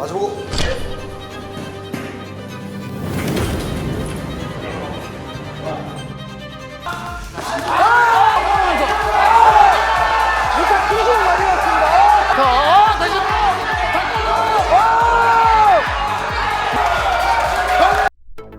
마주보고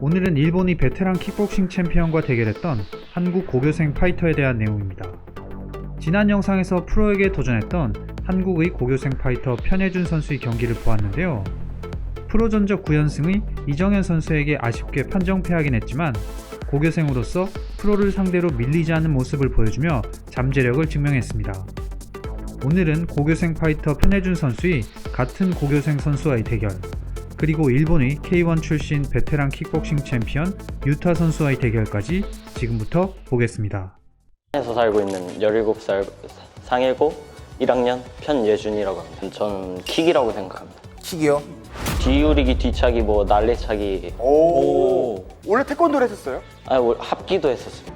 오늘은 일본이 베테랑 킥복싱 챔피언과 대결했던 한국 고교생 파이터에 대한 내용입니다. 지난 영상에서 프로에게 도전했던 한국의 고교생 파이터 편혜준 선수의 경기를 보았는데요. 프로 전적 9연승의 이정현 선수에게 아쉽게 판정패하긴 했지만 고교생으로서 프로를 상대로 밀리지 않는 모습을 보여주며 잠재력을 증명했습니다. 오늘은 고교생 파이터 편혜준 선수의 같은 고교생 선수와의 대결, 그리고 일본의 K1 출신 베테랑 킥복싱 챔피언 유타 선수와의 대결까지 지금부터 보겠습니다. 에서 살고 있는 17살 상해고 1학년 편예준이라고 합니다. 저는 킥이라고 생각합니다. 킥이요 뒤우리기, 뒤차기, 뭐 날래차기, 오, 원래 태권도를 했었어요? 아, 뭐 합기도 했었어요.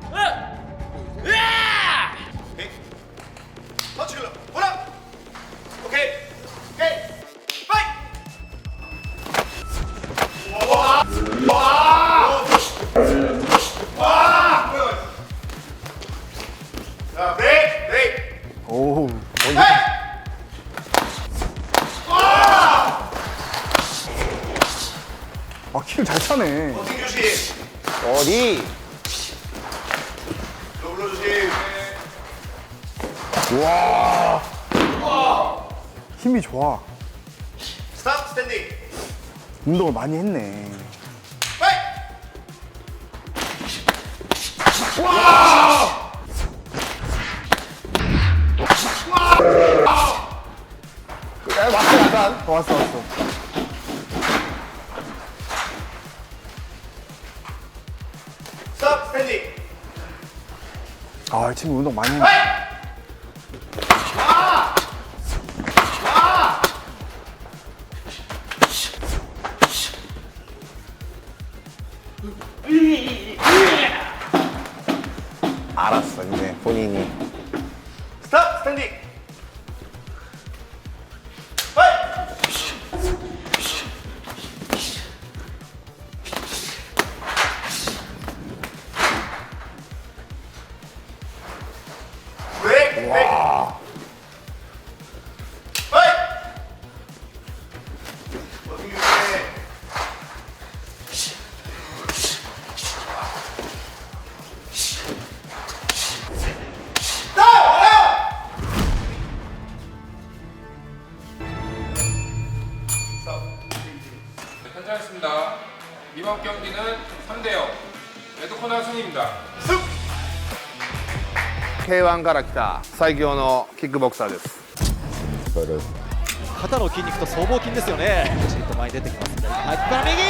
러블러 조심. 힘이 좋아. 스탑, 스탠딩. 운동을 많이 했네. 파이트. 야, 왔어, 약간. 어, 왔어, 왔어. 아, 이 친구 운동 많이 했네. 레드코너 승입니다. K1 から来た最強のキックボクサーです肩の筋肉と僧帽筋ですよねきちんと前に出てきます左はいここから右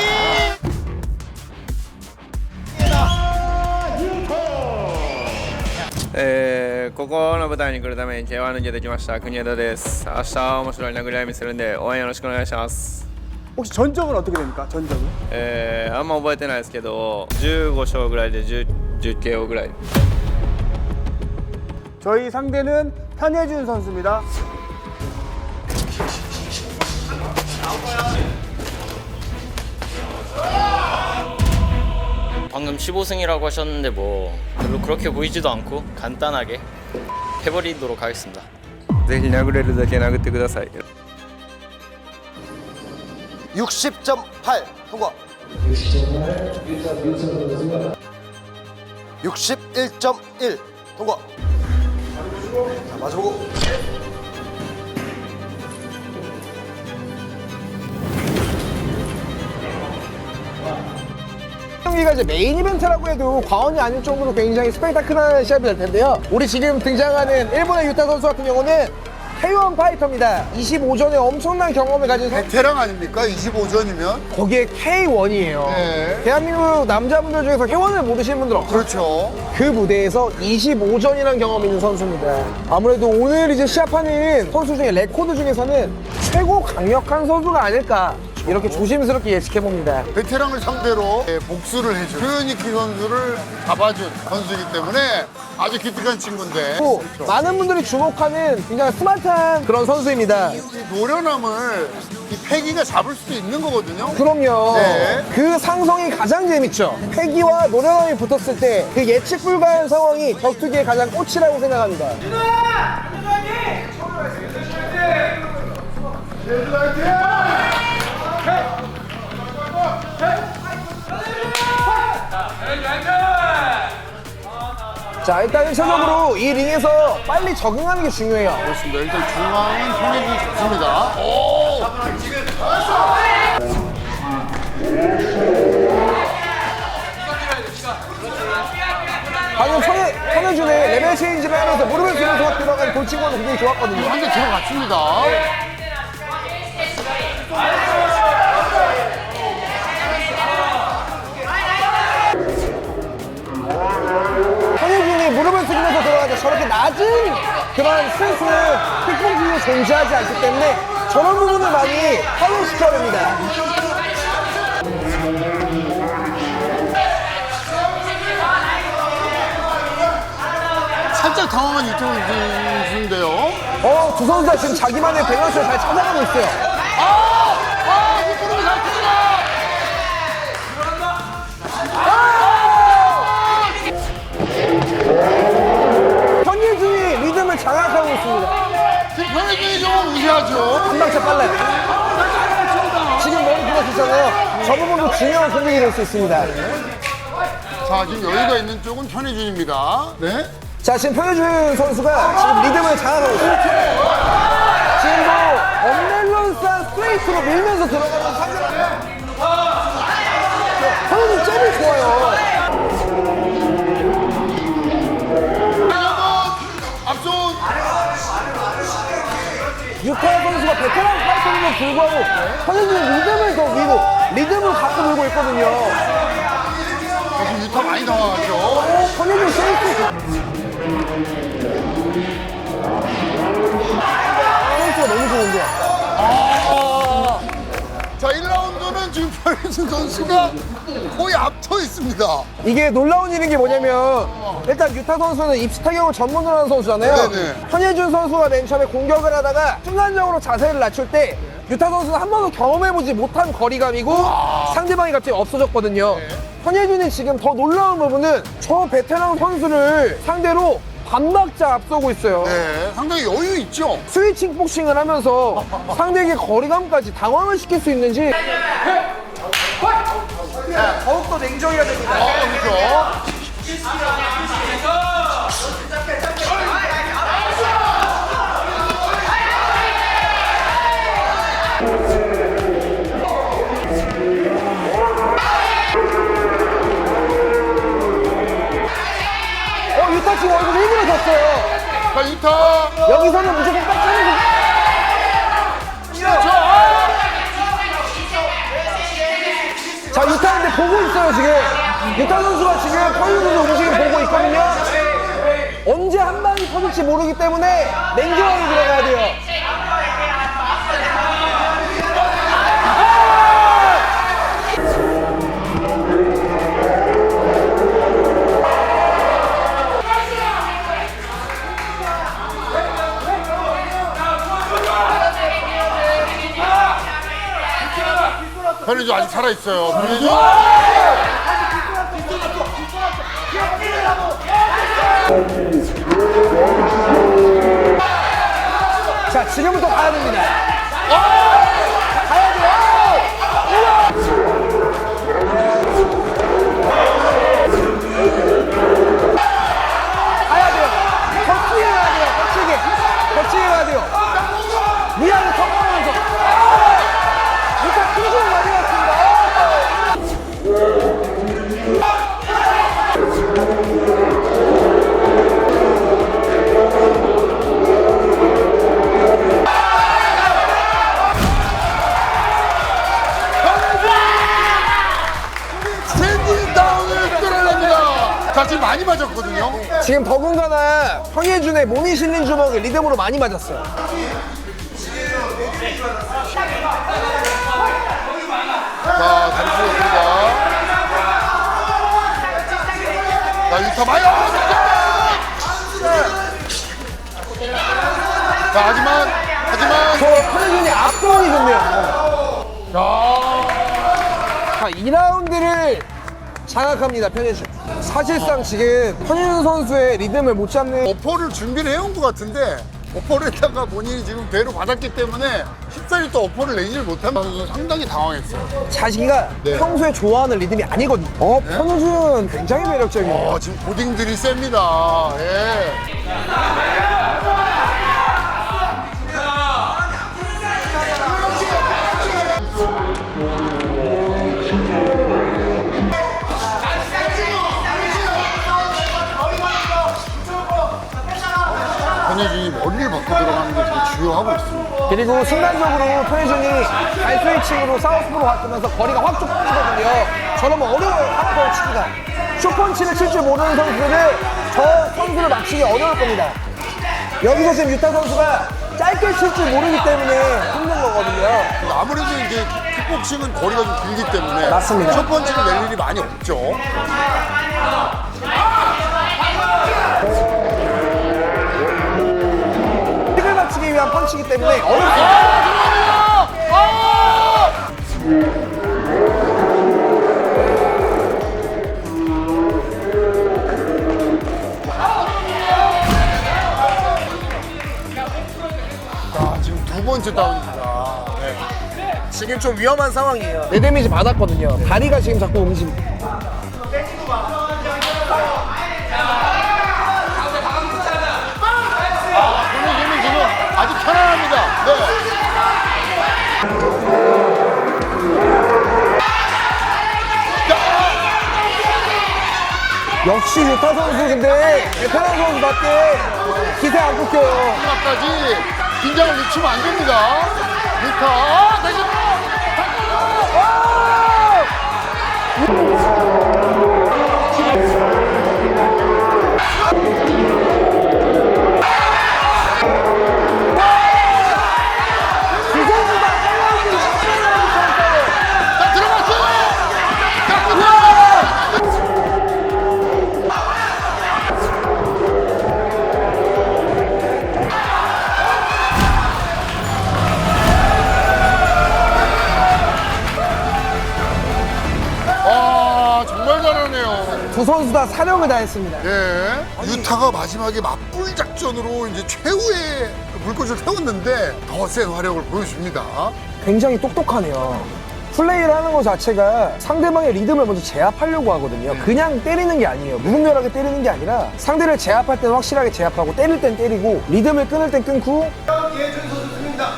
えーここの舞台に来るために K1 に出てきました国枝です明日面白い殴り合い見せるんで応援よろしくお願いします 혹시 전적은 어떻게 됩니까? 전적은? えーあんま覚えてないですけど15勝ぐらいで 10, 10 KO ぐらい 저희 상대는 탄혜준 선수입니다. 방금 15승이라고 하셨는데 뭐 별로 그렇게 보이지도 않고 간단하게 해버리도록 하겠습니다. ぜひ殴れるだけ殴ってください 60.8 통과. 61.1 통과. 자, 마주보고. 경기가 이제 메인 이벤트라고 해도 과언이 아닐 정도로 굉장히 스펙타클한 시합이 될 텐데요. 우리 지금 등장하는 일본의 유타 선수 같은 경우는 K1 파이터입니다. 25전의 엄청난 경험을 가진 선수. 베테랑 아닙니까? 25전이면? 거기에 K1이에요. 네. 대한민국 남자분들 중에서 K1을 못 드시는 분들 없어요. 그렇죠. 그 무대에서 25전이라는 경험이 있는 선수입니다. 아무래도 오늘 이제 시합하는 선수 중에 레코드 중에서는 최고 강력한 선수가 아닐까 이렇게 조심스럽게 예측해 봅니다. 베테랑을 상대로 예, 복수를 해준 표현이키 선수를 잡아준 선수이기 때문에 아주 기특한 친구인데 또 많은 분들이 주목하는 굉장히 스마트한 그런 선수입니다. 이 노련함을 이 패기가 잡을 수도 있는 거거든요. 그럼요. 네. 그 상성이 가장 재밌죠. 패기와 노련함이 붙었을 때 그 예측 불가한 상황이 격투기의 가장 꽃이라고 생각합니다. 자, 일단 1차적으로 이 링에서 빨리 적응하는 게 중요해요. 그렇습니다. 일단 중앙은 편해지 좋습니다. 방금 천해, 천해준의 레벨 체인지를 하면서 무릎을 쓰면서 들어간 돌치고는 굉장히 좋았거든요. 한대 들어갔습니다. 낮은 그런 스탠스는 킥복싱에 존재하지 않기 때문에 저런 부분을 많이 활용시켜야 됩니다. 살짝 당황한 이태원 선수인데요. 어, 두 선수가 지금 자기만의 밸런스를 잘 찾아가고 있어요. 아! 아! 뒷구름이 잘 큽니다! 현예준이 리듬을 장악하고 있습니다. 지금 좀 우세하죠. 한 방차 빨라요. 지금 너무 부러지잖아요. 저 부분도 중요한 공격이 될 수 있습니다. 자, 지금 여유가 있는 쪽은 편해준입니다. 네. 자, 지금 편해준 선수가 지금 리듬을 장악하고 있어요. 지금도 언밸런스한 스트레이트로 밀면서 들어가는 상대방. 편해준 잽이 좋아요. 유타 선수가 베테랑 파이터임에도 불구하고 편해준의 리듬을 더 위로, 리듬을 갖고 놀고 있거든요. 자, 지금 유타 많이 당황하죠. 어, 편해준 세이프. 선수가 너무 좋은데요. 자, 1라운드는 지금 편해준 선수가 거의 앞서 있습니다. 이게 놀라운 일인 게 뭐냐면 일단 유타 선수는 입시 타격을 전문으로 하는 선수잖아요. 네네. 현예준 선수가 맨 처음에 공격을 하다가 순간적으로 자세를 낮출 때 유타 선수는 한 번도 경험해보지 못한 거리감이고 상대방이 갑자기 없어졌거든요. 현예준이 지금 더 놀라운 부분은 저 베테랑 선수를 상대로 반박자 앞서고 있어요. 네, 상당히 여유 있죠. 스위칭 복싱을 하면서 상대에게 거리감까지 당황을 시킬 수 있는지 더욱더 냉정해야 됩니다. 아, 그렇죠. 지금 얼굴 일부러 졌어요. 자, 유타. 여기서는 무조건 빡치는 거. 자, 유타 근데 보고 있어요, 지금. 유타 선수가 지금 허윤 선수 움직임 보고 있거든요. 언제 한 방이 터질지 모르기 때문에 냉정하게 들어가야 돼요. 편해준 아직 살아있어요. 편해준. 자, 지금부터 가야 됩니다. 지금 더군다나 황예준의 몸이 실린 주먹을 리듬으로 많이 맞았어요. 자, 다리 풀었습니다. 자, 유타 많이 자, 하지만, 하지만, 저 황예준이 앞동이 좋네요. 2라운드를 장악합니다, 편해준. 사실상 지금 편해준 선수의 리듬을 못 잡는 어퍼를 준비를 해온 것 같은데 어퍼를 했다가 본인이 지금 배로 받았기 때문에 쉽사리 또 어퍼를 내지를 못하면 상당히 당황했어요. 자기가 네. 평소에 좋아하는 리듬이 아니거든요. 어, 편해준 굉장히 매력적이에요. 어, 지금 고딩들이 셉니다. 예. 현혜준이 머리를 바꿔 들어가는 게 되게 주요하고 있습니다. 그리고 순간적으로 편해준이 발스위칭으로 사우스포로 바꾸면서 거리가 확 좁아지거든요. 저러면 어려워요, 한번 치기가. 쇼펀치를 칠 줄 모르는 선수들은 저 선수를 맞추기 어려울 겁니다. 여기서 지금 유타 선수가 짧게 칠 줄 모르기 때문에 힘든 거거든요. 아무래도 이제 킥복싱은 거리가 좀 길기 때문에 맞습니다. 첫 번째는 낼 일이 많이 없죠. 위한 펀치이기 때문에 어렵습니다. 자, 지금 두 번째 다운입니다. 네. 지금 좀 위험한 상황이에요. 내 데미지 받았거든요. 다리가 지금 자꾸 움직 역시 유타 선수 근데 베테랑 선수답게 기세 안 꺾여요. 마지막까지 긴장을 늦추면 안 됩니다. 유타, 아, 다 사력을 다했습니다. 예. 유타가 마지막에 맞불 작전으로 이제 최후의 그 불꽃을 태웠는데 더 센 화력을 보여줍니다. 굉장히 똑똑하네요. 플레이를 하는 것 자체가 상대방의 리듬을 먼저 제압하려고 하거든요. 그냥 때리는 게 아니에요. 무분별하게 때리는 게 아니라 상대를 제압할 때는 확실하게 제압하고 때릴 땐 때리고 리듬을 끊을 땐 끊고 예준 선수 승입니다.